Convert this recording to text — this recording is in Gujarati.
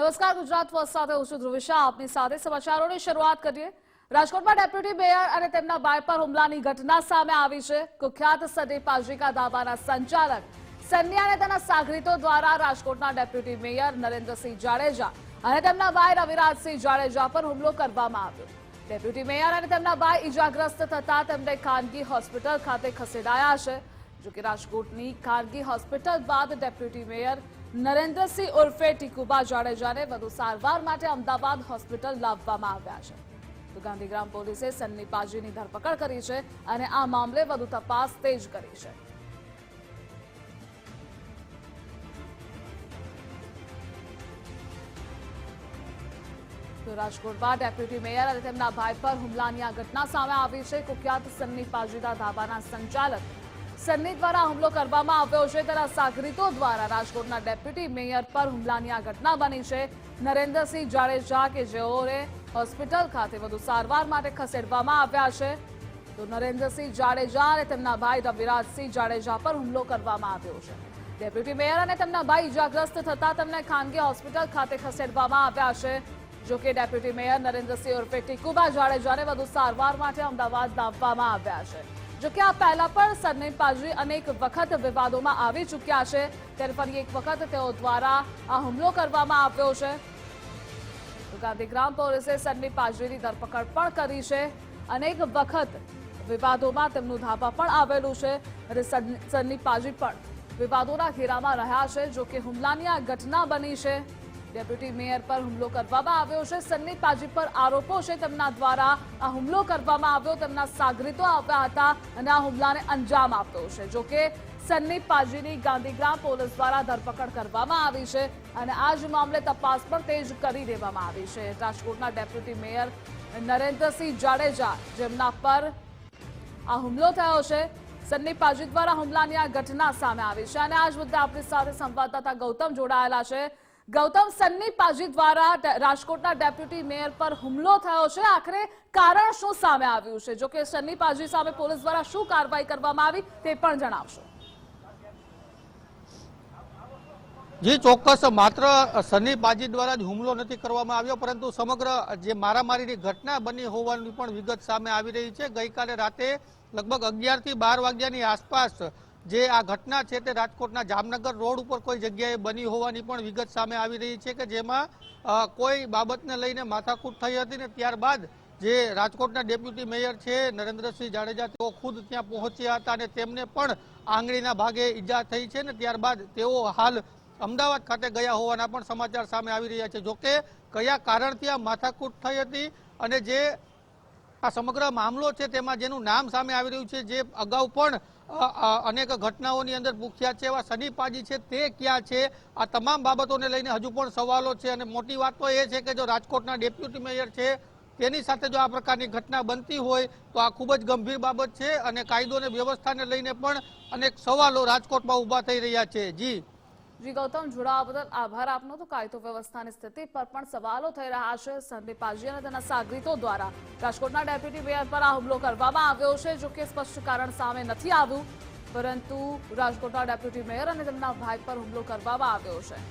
નમસ્કાર, ગુજરાત ફર્સ્ટ સાથે હું છું ધ્રુવિશા. આપની સાથે સમાચારોની શરૂઆત કરીએ. રાજકોટમાં ડેપ્યુટી મેયર અને તેમના બાય પર હુમલાની ઘટના સામે આવી છે. કુખ્યાત સદી પાજિકા દાવાના સંચાલક સન્યા અને તેના સાગરીતો દ્વારા રાજકોટના ડેપ્યુટી મેયર નરેન્દ્રસિંહ જાડેજા અને તેમના ભાઈ રવિરાજસિંહ જાડેજા પર હુમલો કરવામાં આવ્યો. ડેપ્યુટી મેયર અને તેમના ભાઈ ઇજાગ્રસ્ત થતા તેમને ખાનગી હોસ્પિટલ ખાતે ખસેડાયા છે, જોકે રાજકોટની ખાનગી હોસ્પિટલ બાદ ડેપ્યુટી મેયર નરેન્દ્રસિંહ ઉર્ફે ટીકુબા જાડેજાને વધુ સારવાર માટે અમદાવાદ હોસ્પિટલ લાવવામાં આવ્યા છે. તો ગાંધીગ્રામ પોલીસે સન્ની ધરપકડ કરી છે અને આ મામલે વધુ તપાસ તેજ કરી છે. રાજકોટમાં ડેપ્યુટી મેયર અને તેમના ભાઈ પર હુમલાની આ ઘટના સામે આવી છે. કુખ્યાત સન્ની પાજીદા ધાબાના સંચાલક સન્ની દ્વારા હુમલો કરવામાં આવ્યો છે. તેના સાગરીતો દ્વારા રાજકોટના ડેપ્યુટી મેયર પર હુમલાની આ ઘટના બની છે. નરેન્દ્રસિંહ જાડેજા કે જેઓને હોસ્પિટલ ખાતે વધુ સારવાર માટે ખસેડવામાં આવ્યા છે. તો નરેન્દ્રસિંહ જાડેજા અને તેમના ભાઈ રવિરાજસિંહ જાડેજા પર હુમલો કરવામાં આવ્યો છે. ડેપ્યુટી મેયર અને તેમના ભાઈ ઇજાગ્રસ્ત થતા તેમને ખાનગી હોસ્પિટલ ખાતે ખસેડવામાં આવ્યા છે. જો કે ડેપ્યુટી મેયર નરેન્દ્રસિંહ ઉર્ફે ટીકુબા જાડેજાને વધુ સારવાર માટે અમદાવાદ લાવવામાં આવ્યા છે. જો કે આ પહેલા પણ સરનેમ પાજરી અનેક વખત વિવાદોમાં આવી ચૂક્યા છે, ત્યારે ફરી એક વખત તેઓ દ્વારા આ હુમલો કરવામાં આવ્યો છે. ગાંધીગ્રામ પોલીસે સન્ની પાજરીની ધરપકડ પણ કરી છે. અનેક વખત વિવાદોમાં તેમનું ધાબા પણ આવેલું છે અને સન- પાજરી પાજી પણ વિવાદોના ઘેરામાં રહ્યા છે જો કે હુમલાની આ ઘટના બની છે. ડેપ્યુટી મેયર પર હુમલો કરવામાં આવ્યો છે. સન્ની પાજી પર આરોપો છે. તેમના દ્વારા આ હુમલો કરવામાં આવ્યો. તેમના સાગરીતો આવ્યા હતા અને આ હુમલાને અંજામ આપ્યો છે. જો કે સન્ની પાજીની ગાંધીગ્રામ પોલીસ દ્વારા ધરપકડ કરવામાં આવી છે અને આ જ મામલે તપાસ પણ તેજ કરી દેવામાં આવી છે. રાજકોટના ડેપ્યુટી મેયર નરેન્દ્રસિંહ જાડેજા જેમના પર આ હુમલો થયો છે. સન્ની પાજી દ્વારા હુમલાની આ ઘટના સામે આવી છે અને આ જ મુદ્દે આપણી સાથે સંવાદદાતા ગૌતમ જોડાયેલા છે. ગૌતમ સન્ની પાજી દ્વારા રાજકોટના ડેપ્યુટી મેયર પર હુમલો થયો છે. આખરે કારણ શું સામે આવ્યું છે? જો કે સન્ની પાજી સામે પોલીસ દ્વારા શું કાર્યવાહી કરવામાં આવી તે પણ જણાવશો. જે, ચોક્કસ. માત્ર સની બાજી દ્વારા જ હુમલો નથી કરવામાં આવ્યો, પરંતુ સમગ્ર જે મારામારીની ઘટના બની હોવાની પણ વિગત સામે આવી રહી છે. ગઈકાલે રાતે લગભગ અગિયારથી બાર વાગ્યાની આસપાસ જે આ ઘટના છે તે રાજકોટના જામનગર રોડ ઉપર કોઈ જગ્યાએ બની હોવાની પણ વિગત સામે આવી રહી છે કે જેમાં કોઈ બાબતને લઈને માથાકૂટ થઈ હતી ને ત્યારબાદ જે રાજકોટના ડેપ્યુટી મેયર છે નરેન્દ્રસિંહ જાડેજા, તેઓ ખુદ ત્યાં પહોંચ્યા હતા અને તેમને પણ આંગળીના ભાગે ઈજા થઈ છે ને ત્યારબાદ તેઓ હાલ અમદાવાદ ખાતે ગયા હોવાના પણ સમાચાર સામે આવી રહ્યા છે. જોકે કયા કારણથી આ માથાકૂટ થઈ હતી અને જે આ સમગ્ર મામલો છે તેમાં જેનું નામ સામે આવી રહ્યું છે, જે અગાઉ પણ અનેક ઘટનાઓની અંદર ભૂખ્યા છે, એવા સનીપાજી છે, તે ક્યાં છે? આ તમામ બાબતોને લઈને હજુ પણ સવાલો છે અને મોટી વાત તો એ છે કે જો રાજકોટના ડેપ્યુટી મેયર છે, તેની સાથે જો આ પ્રકારની ઘટના બનતી હોય, તો આ ખૂબ જ ગંભીર બાબત છે અને કાયદો અને વ્યવસ્થાને લઈને પણ અનેક સવાલો રાજકોટમાં ઊભા થઈ રહ્યા છે. જી. જી, ગૌતમ, જોડાવા બદલ આભાર. આપનો તો કાયદો વ્યવસ્થાની સ્થિતિ પર પણ સવાલો થઈ રહ્યા છે સંદીપ પાજી અને તેના સાગરીતો દ્વારા. રાજકોટના ડેપ્યુટી મેયર પર આ હુમલો કરવામાં આવ્યો છે, જો કે સ્પષ્ટ કારણ સામે નથી આવ્યું. પરંતુ રાજકોટના ડેપ્યુટી મેયર અને તેમના ભાઈ પર હુમલો કરવામાં આવ્યો છે.